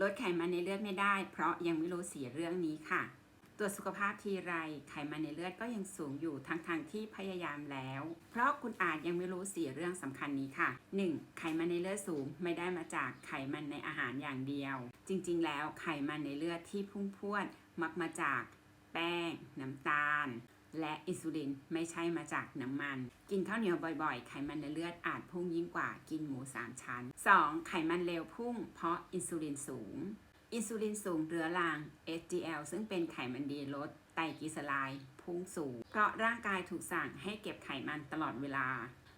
ลดไขมันในเลือดไม่ได้ เพราะยังไม่รู้สีเรื่องนี้ค่ะ ตรวจสุขภาพทีไรไขมันในเลือดก็ยังสูงอยู่ทั้งทางที่พยายามแล้ว เพราะคุณอาจยังไม่รู้สีเรื่องสำคัญนี้ค่ะ 1. ไขมันในเลือดสูงไม่ได้มาจากไขมันในอาหารอย่างเดียว จริงๆ แล้วไขมันในเลือดที่พุ่งพรวดมักมาจาก แป้ง น้ำตาล และอินซูลินไม่ใช่มาจากน้ำมัน กินข้าวเหนียวบ่อยๆ ไขมันในเลือดอาจพุ่งยิ่งกว่ากินหมู 3 ชั้น 2. ไขมันเลวพุ่ง เพราะอินซูลินสูง อินซูลินสูงเรื้อรัง HDL ซึ่งเป็นไขมันดีลดไตรกลีเซอไรด์พุ่งสูง เพราะร่างกายถูกสั่งให้เก็บไขมันตลอดเวลา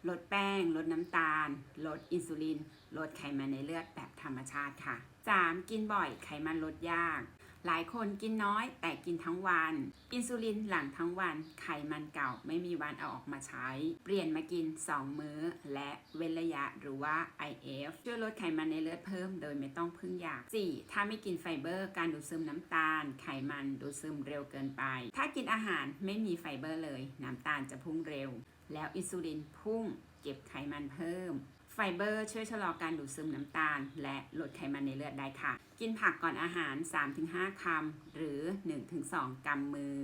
ลดแป้ง ลดน้ำตาล ลดอินซูลิน ลดไขมันในเลือดแบบธรรมชาติค่ะ 3. กินบ่อยไขมันลดยาก หลายคนกินน้อยแต่กินทั้งวัน อินซูลินหลังทั้งวัน ไขมันเก่าไม่มีวันเอาออกมาใช้ เปลี่ยนมากิน 2 มื้อ และเว้นระยะหรือว่า IF ช่วยลดไขมันในเลือดเพิ่มโดยไม่ต้องพึ่งยา 4. ถ้าไม่กินไฟเบอร์ การดูดซึมน้ำตาล ไขมันดูดซึมเร็วเกินไป ถ้ากินอาหารไม่มีไฟเบอร์เลย น้ำตาลจะพุ่งเร็ว แล้วอินซูลินพุ่งเก็บไขมันเพิ่ม ไฟเบอร์ช่วยชะลอการดูดซึมน้ำตาล และลดไขมันในเลือดได้ค่ะ กินผักก่อนอาหาร 3-5 คำ หรือ 1-2 กำมือ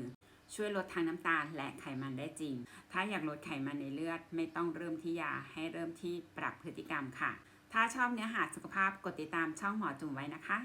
ช่วยลดทางน้ำตาลและไขมันได้จริง ถ้าอยากลดไขมันในเลือดไม่ต้องเริ่มที่ยา ให้เริ่มที่ปรับพฤติกรรมค่ะ ถ้าชอบเนื้อหาสุขภาพกดติดตามช่องหมอจุ๋มไว้นะคะ